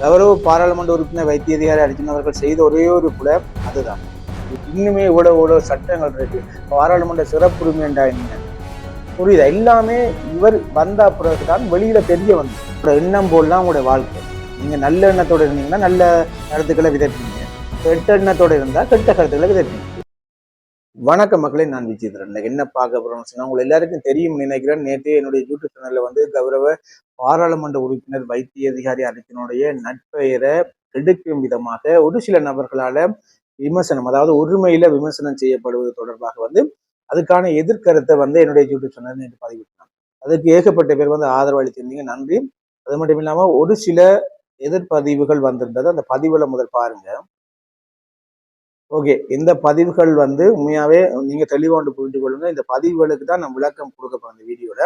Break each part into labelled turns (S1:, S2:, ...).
S1: கௌரவ பாராளுமன்ற உறுப்பினர் வைத்தியதிகாரி அர்ஜுன் அவர்கள் செய்த ஒரே ஒரு புல அதுதான். இன்னுமே இவ்வளவு இவ்வளவு சட்டங்கள் இருக்கு. பாராளுமன்ற சிறப்புரிமை என்றா என்ன? புரியுதா? எல்லாமே இவர் வந்த பிறகுதான் வெளியில தெரிய வந்து எண்ணம் போல்லாம் உங்களுடைய வாழ்க்கை. நீங்க நல்ல எண்ணத்தோடு இருந்தீங்கன்னா நல்ல கருத்துக்களை விதைப்பீங்க. கெட்ட எண்ணத்தோட இருந்தால் கெட்ட கருத்துக்களை விதைப்பீங்க. வணக்க மக்களே நான் விஜயதரன் என்ன பார்க்க போறோம்னு சொன்னா உங்க எல்லாருக்கும் தெரியும் நினைக்கிறேன். நேற்று என்னுடைய யூடியூப் சேனல்ல வந்து கௌரவ பாராளுமன்ற உறுப்பினர் வைத்திய அதிகாரி அரசினுடைய நட்பெயரை கெடுக்கும் விதமாக ஒரு சில நபர்களால விமர்சனம் அதாவது உரிமையில விமர்சனம் செய்யப்படுவது தொடர்பாக வந்து அதுக்கான எதிர்கருத்தை வந்து என்னுடைய யூடியூப் சேனல் நேற்று பதிவிட்டாங்க. அதுக்கு ஏகப்பட்ட பேர் வந்து ஆதரவு அளித்திருந்தீங்க. நன்றி. அது மட்டும் இல்லாமல் ஒரு சில எதிர்பதிவுகள் வந்திருந்தது. அந்த பதிவுல முதல் பாருங்க. ஓகே இந்த பதிவுகள் வந்து உண்மையாவே நீங்க தெளிவாண்டு புரிந்து கொள்ளுங்க. இந்த பதிவுகளுக்கு தான் நான் விளக்கம் கொடுக்க போறேன் இந்த வீடியோல.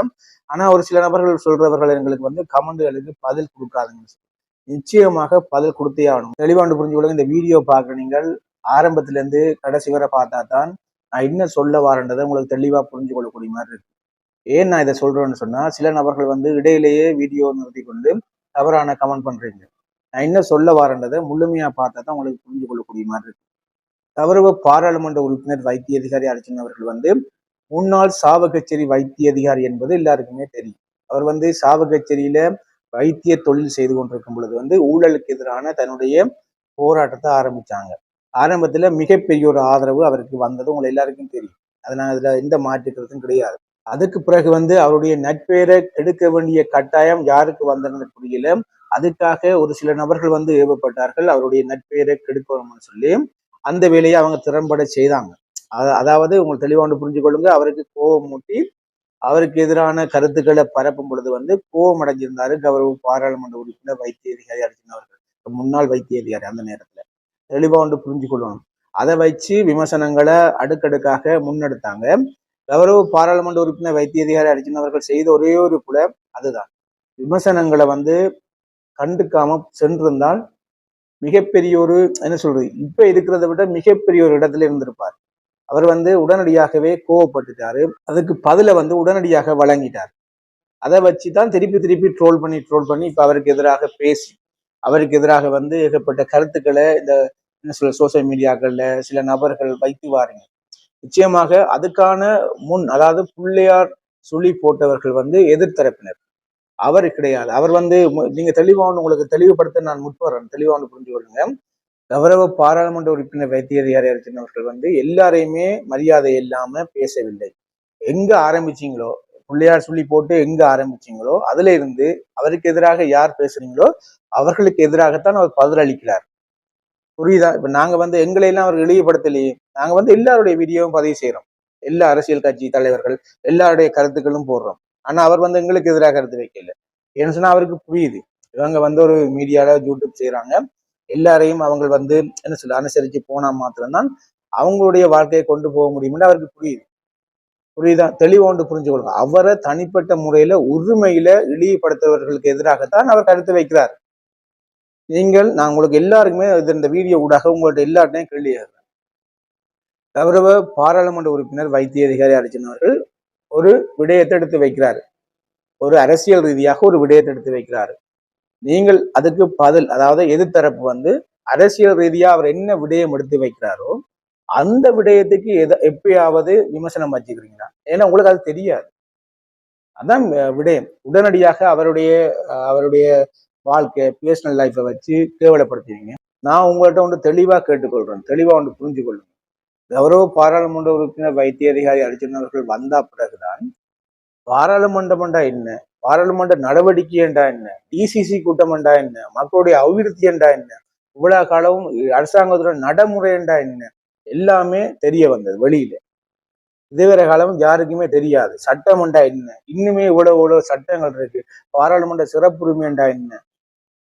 S1: ஆனா ஒரு சில நபர்கள் சொல்றவர்கள் எங்களுக்கு வந்து கமெண்ட்களுக்கு பதில் கொடுக்காதுங்க நிச்சயமாக பதில் கொடுத்தே ஆகணும். தெளிவாண்டு புரிஞ்சு கொள்ளுங்க. இந்த வீடியோ பார்க்குற நீங்கள் ஆரம்பத்துல இருந்து கடைசி வரை பார்த்தா தான் நான் என்ன சொல்ல வரேன்றதை உங்களுக்கு தெளிவா புரிஞ்சு கொள்ளக்கூடிய மாதிரி இருக்கு. ஏன் நான் இதை சொல்றேன்னு சொன்னா சில நபர்கள் வந்து இடையிலேயே வீடியோ நிறுத்தி கொண்டு தவறான கமெண்ட் பண்றீங்க. நான் என்ன சொல்ல வரேன்றதை முழுமையா பார்த்தா தான் உங்களுக்கு புரிஞ்சு கொள்ளக்கூடிய மாதிரி இருக்கு. கௌரவ பாராளுமன்ற உறுப்பினர் வைத்திய அதிகாரி அர்ஜுன் அவர்கள் வந்து முன்னாள் சாவகச்சேரி வைத்திய அதிகாரி என்பது எல்லாருக்குமே தெரியும். அவர் வந்து சாவகச்சேரியில வைத்திய தொழில் செய்து கொண்டிருக்கும் பொழுது வந்து ஊழலுக்கு எதிரான தன்னுடைய போராட்டத்தை ஆரம்பிச்சாங்க. ஆரம்பத்துல மிகப்பெரிய ஒரு ஆதரவு அவருக்கு வந்தது உங்களை எல்லாருக்கும் தெரியும். அதனால அதுல எந்த மாற்றுக்கிறதும் கிடையாது. அதுக்கு பிறகு வந்து அவருடைய நட்பெயரை கெடுக்க வேண்டிய கட்டாயம் யாருக்கு வந்தது புரியல. அதுக்காக ஒரு சில நபர்கள் வந்து ஏவப்பட்டார்கள். அவருடைய நட்பெயரை கெடுக்கணும்னு சொல்லி அந்த வேலையை அவங்க திறம்பட செய்தாங்க. அதாவது உங்களுக்கு தெளிவா புரிஞ்சு கொள்ளுங்க அவருக்கு கோபம் மூட்டி அவருக்கு எதிரான கருத்துக்களை பரப்பும் பொழுது வந்து கோபம் அடைஞ்சிருந்தாரு கௌரவ பாராளுமன்ற உறுப்பினர் வைத்திய அதிகாரி அர்ஜுன் அவர்கள். முன்னாள் வைத்திய அதிகாரி அந்த நேரத்துல. தெளிவா ஒன்று புரிஞ்சு கொள்ளணும் அதை வச்சு விமர்சனங்களை அடுக்கடுக்காக முன்னெடுத்தாங்க. கௌரவ பாராளுமன்ற உறுப்பினர் வைத்திய அதிகாரி அர்ஜுன் அவர்கள் செய்த ஒரே ஒரு புல அதுதான். விமர்சனங்களை வந்து கண்டுக்காம சென்றிருந்தால் மிகப்பெரிய ஒரு என்ன சொல்றது இப்ப இருக்கிறத விட மிகப்பெரிய ஒரு இடத்துல இருந்திருப்பார். அவர் வந்து உடனடியாகவே கோவப்பட்டுட்டாரு. அதுக்கு பதில வந்து உடனடியாக வழங்கிட்டார். அதை வச்சு தான் திருப்பி திருப்பி ட்ரோல் பண்ணி ட்ரோல் பண்ணி இப்ப அவருக்கு எதிராக பேசி அவருக்கு எதிராக வந்து ஏகப்பட்ட கருத்துக்களை இந்த என்ன சொல்ற சோசியல் மீடியாக்கள்ல சில நபர்கள் வைத்து வாருங்க நிச்சயமாக அதுக்கான முன் அதாவது பிள்ளையார் சுழி போட்டவர்கள் வந்து எதிர்த்தரப்பினர். அவர் கிடையாது. அவர் வந்து நீங்க தெளிவான உங்களுக்கு தெளிவுபடுத்த நான் முற்படுறேன் தெளிவான புரிஞ்சு கொள்ளுங்க. கௌரவ பாராளுமன்ற உறுப்பினர் வைத்தியர் சின்னவர்கள் வந்து எல்லாரையுமே மரியாதை இல்லாம பேசவில்லை. எங்க ஆரம்பிச்சீங்களோ பிள்ளையார் சொல்லி போட்டு எங்க ஆரம்பிச்சீங்களோ அதுல இருந்து அவருக்கு எதிராக யார் பேசுறீங்களோ அவர்களுக்கு எதிராகத்தான் அவர் பதிலளிக்கிறார் புரியுதா? இப்ப நாங்க வந்து எங்களை எல்லாம் அவர் இழிவுபடுத்தலையே. நாங்க வந்து எல்லாருடைய வீடியோவும் பதிவு செய்யறோம் எல்லா அரசியல் கட்சி தலைவர்கள் எல்லாருடைய கருத்துக்களும் போடுறோம். ஆனா அவர் வந்து எங்களுக்கு எதிராக கருத்து வைக்கல. ஏன்னு சொன்னா அவருக்கு புரியுது. இவங்க வந்து ஒரு மீடியால யூடியூப் செய்யறாங்க எல்லாரையும் அவங்க வந்து என்ன சொல்ல அனுசரிச்சு போனா மாத்திரம்தான் அவங்களுடைய வாழ்க்கையை கொண்டு போக முடியும்னு அவருக்கு புரியுது. புரியுதா? தெளிவோண்டு புரிஞ்சு கொள்ளுங்க. அவரை தனிப்பட்ட முறையில உரிமையில இழிவுபடுத்துறவர்களுக்கு எதிராகத்தான் அவர் கருத்து வைக்கிறார். நீங்கள் நான் உங்களுக்கு எல்லாருக்குமே இது இந்த வீடியோ ஊடாக உங்கள்ட்ட எல்லார்ட்டையும் கேள்வி கௌரவ பாராளுமன்ற உறுப்பினர் வைத்திய அதிகாரி அர்ஜுன் அவர்கள் ஒரு விடயத்தை எடுத்து வைக்கிறார். ஒரு அரசியல் ரீதியாக ஒரு விடயத்தை எடுத்து வைக்கிறார். நீங்கள் அதுக்கு பதில் அதாவது எதிர்த்தரப்பு வந்து அரசியல் ரீதியா அவர் என்ன விடயம் எடுத்து வைக்கிறாரோ அந்த விடயத்துக்கு எதை எப்பயாவது விமர்சனம் வச்சுக்கிறீங்களா? ஏன்னா உங்களுக்கு அது தெரியாது. அதான் விடயம். உடனடியாக அவருடைய அவருடைய வாழ்க்கை பர்சனல் லைஃப்பை வச்சு கேவலப்படுத்துவீங்க நான் உங்கள்கிட்ட ஒன்று தெளிவா கேட்டுக்கொள்றேன். தெளிவா ஒன்று புரிஞ்சு கொள்ளுங்க கௌரவ பாராளுமன்ற உறுப்பினர் வைத்திய அதிகாரி அர்ஜுன் அவர்கள் வந்தா பிறகுதான் பாராளுமன்றம்டா என்ன? பாராளுமன்ற நடவடிக்கை என்றா என்ன? டிசிசி கூட்டம் என்றா என்ன? மக்களுடைய அபிவிருத்தி என்றா என்ன? இவ்வளவு காலமும் அரசாங்கத்தோட நடைமுறை என்றா என்ன? எல்லாமே தெரிய வந்தது வெளியில. இதுவரை காலம் யாருக்குமே தெரியாது. சட்டம் என்றா என்ன? இன்னுமே இவ்வளவு இவ்வளவு சட்டங்கள் இருக்கு. பாராளுமன்ற சிறப்புரிமை என்றா என்ன?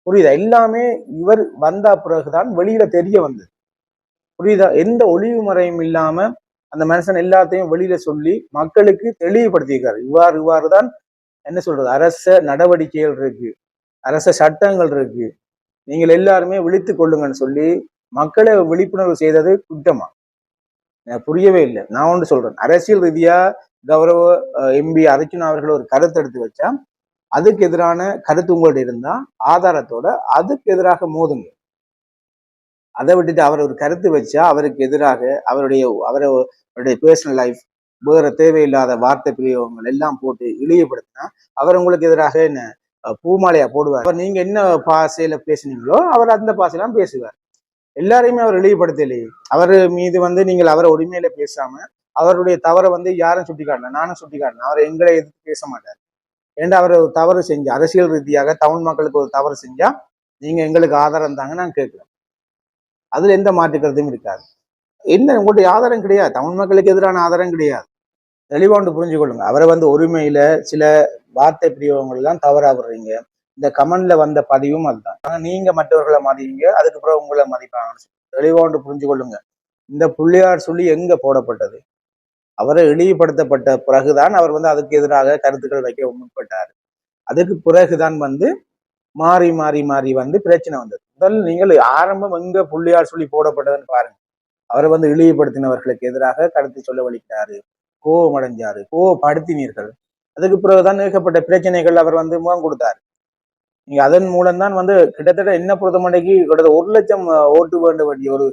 S1: புரியுதா? எல்லாமே இவர் வந்த பிறகுதான் வெளியில தெரிய வந்தது. புரியுதா? எந்த ஒளிவு மறையும் இல்லாம அந்த மனுஷன் எல்லாத்தையும் வெளியில சொல்லி மக்களுக்கு தெளிவுபடுத்தியிருக்காரு. இவ்வாறு இவ்வாறு தான் என்ன சொல்றது? அரச நடவடிக்கைகள் இருக்கு. அரச சட்டங்கள் இருக்கு. நீங்கள் எல்லாருமே விழித்து கொள்ளுங்கன்னு சொல்லி மக்களை விழிப்புணர்வு செய்தது குற்றமா? எனக்கு புரியவே இல்லை. நான் ஒன்று சொல்றேன். அரசியல் ரீதியா கௌரவ எம்பி அர்ஜுன் அவர்கள் ஒரு கருத்து எடுத்து வச்சா அதுக்கு எதிரான கருத்து உங்கள்ட்ட இருந்தா ஆதாரத்தோட அதுக்கு எதிராக மோதுங்க. அதை விட்டுட்டு அவர் ஒரு கருத்து வச்சா அவருக்கு எதிராக அவருடைய அவருடைய பர்சனல் லைஃப் வேற தேவையில்லாத வார்த்தை பிரியவங்கள் எல்லாம் போட்டு இழிவுபடுத்தினா அவர் உங்களுக்கு எதிராக என்ன பூமாலையா போடுவார். அவர் நீங்க என்ன பாசையில பேசுனீங்களோ அவர் அந்த பாசையெல்லாம் பேசுவார். எல்லாரையுமே அவர் இழிவுபடுத்தலையே. அவர் மீது வந்து நீங்கள் அவரை உரிமையில பேசாம அவருடைய தவறை வந்து யாரும் சுட்டி காட்டல நானும் சுட்டி காட்டினேன் அவர் எங்களை எதிர்த்து பேச மாட்டார். ஏன்டா அவர் தவறு செஞ்சு அரசியல் ரீதியாக தமிழ் மக்களுக்கு ஒரு தவறு செஞ்சா நீங்க எங்களுக்கு ஆதாரம் தாங்க நான் கேட்கிறேன். அதுல எந்த மாற்றுக்கிறதும் இருக்காது. என்ன உங்கள்கிட்ட ஆதாரம் கிடையாது. தமிழ் மக்களுக்கு எதிரான ஆதாரம் கிடையாது. தெளிவாண்டு புரிஞ்சு கொள்ளுங்க அவரை வந்து உரிமையில சில வார்த்தை பிரியோகங்கள் எல்லாம் தவறா விடுறீங்க இந்த கமெண்ட்ல வந்த பதிவும் அதுதான். ஆனா நீங்க மற்றவர்களை மதிவீங்க அதுக்கப்புறம் உங்களை மதிப்பாங்கன்னு சொல்லி தெளிவாண்டு புரிஞ்சு கொள்ளுங்க இந்த புள்ளியார் சொல்லி எங்க போடப்பட்டது? அவரை இழிவுபடுத்தப்பட்ட பிறகுதான் அவர் வந்து அதுக்கு எதிராக கருத்துக்கள் வைக்க முற்பட்டார். அதுக்கு பிறகுதான் வந்து மாறி மாறி மாறி வந்து பிரச்சனை வந்தது. முதல் நீங்கள் ஆரம்பம் எங்க புள்ளியார் சொல்லி போடப்பட்டதுன்னு பாருங்க. அவரை வந்து இழிவுபடுத்தினவர்களுக்கு எதிராக கருத்து சொல்ல வலிக்கிறாரு. கோவமடைஞ்சாரு கோவப்படுத்தினீர்கள் அதுக்கு பிறகுதான் ஏகப்பட்ட பிரச்சனைகள் அவர் வந்து முகம் கொடுத்தாரு. நீங்க அதன் மூலம் தான் வந்து கிட்டத்தட்ட என்ன பொறுத்தமண்டைக்கு கிட்டத்தட்ட ஒரு லட்சம் ஓட்டு வேண்ட வேண்டிய ஒரு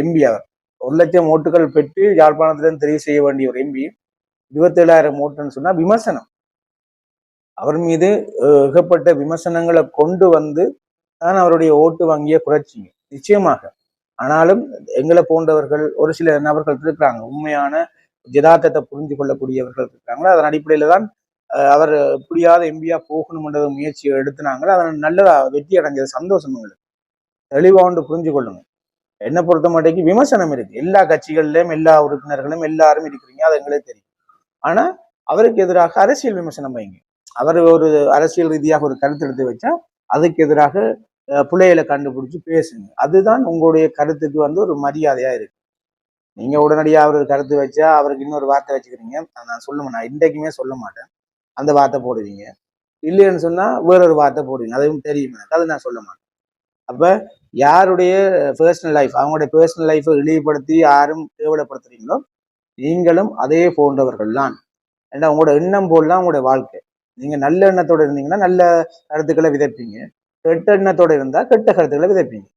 S1: எம்பி அவர். ஒரு லட்சம் ஓட்டுகள் பெற்று யாழ்ப்பாணத்திலிருந்து தெரிவு செய்ய வேண்டிய ஒரு எம்பி. இருபத்தேழாயிரம் ஓட்டுன்னு சொன்னா விமர்சனம். அவர் மீது அஹ், ஏகப்பட்ட விமர்சனங்களை கொண்டு வந்து தான் அவருடைய ஓட்டு வங்கியை குறைச்சிங்க நிச்சயமாக. ஆனாலும் எங்களை போன்றவர்கள் ஒரு சில நபர்கள் இருக்கிறாங்க உண்மையான ஜதார்த்தத்தை புரிந்து கொள்ளக்கூடியவர்கள் இருக்கிறாங்களோ அதன் அடிப்படையில் தான் அஹ், அவர் எப்படியாவது எம்பியா போகணும்ன்றது முயற்சியை எடுத்தினாங்களோ? அதன் நல்ல வெற்றி அடைஞ்சது சந்தோஷம் எங்களுக்கு. தெளிவாண்டு புரிஞ்சு கொள்ளுங்க. என்னை பொறுத்த மாட்டேக்கு விமர்சனம் இருக்கு. எல்லா கட்சிகள்லையும் எல்லா உறுப்பினர்களும் எல்லாரும் இருக்கிறீங்க. அது எங்களுக்கு தெரியும். ஆனா அவருக்கு எதிராக அரசியல் விமர்சனம் வைங்க. அவர் ஒரு அரசியல் ரீதியாக ஒரு கருத்து எடுத்து வச்சா அதுக்கு எதிராக பிள்ளைகளை கண்டுபிடிச்சி பேசுங்க. அதுதான் உங்களுடைய கருத்துக்கு வந்து ஒரு மரியாதையாக இருக்கு. நீங்கள் உடனடியாக அவர் கருத்து வச்சா அவருக்கு இன்னொரு வார்த்தை வச்சுக்கிறீங்க. நான் சொல்ல நான் இன்றைக்குமே சொல்ல மாட்டேன். அந்த வார்த்தை போடுவீங்க. இல்லைன்னு சொன்னால் வேறொரு வார்த்தை போடுவீங்க. அதுவும் தெரியும் எனக்கு. அது நான் சொல்ல மாட்டேன். அப்போ யாருடைய பர்சனல் லைஃப் அவங்களுடைய பர்சனல் லைஃப்பை இழிவுபடுத்தி யாரும் கேவலப்படுத்துறீங்களோ நீங்களும் அதே போன்றவர்கள் தான். ஏன்னா உங்களோட எண்ணம் போல் உங்களுடைய வாழ்க்கை. நீங்கள் நல்ல எண்ணத்தோடு இருந்தீங்கன்னா நல்ல கருத்துக்களை விதைப்பீங்க. கெட்ட எண்ணத்தோடு இருந்தால் கெட்ட கருத்துக்களை விதைப்பீங்க.